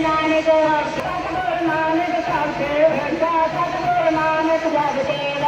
ਨਾਨਕ ਸਤਿਗੁਰ ਨਾਨਕ ਸਭ ਤੇ ਸਤਿਗੁਰ ਨਾਨਕ ਜਗ ਤੇ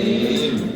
Amém.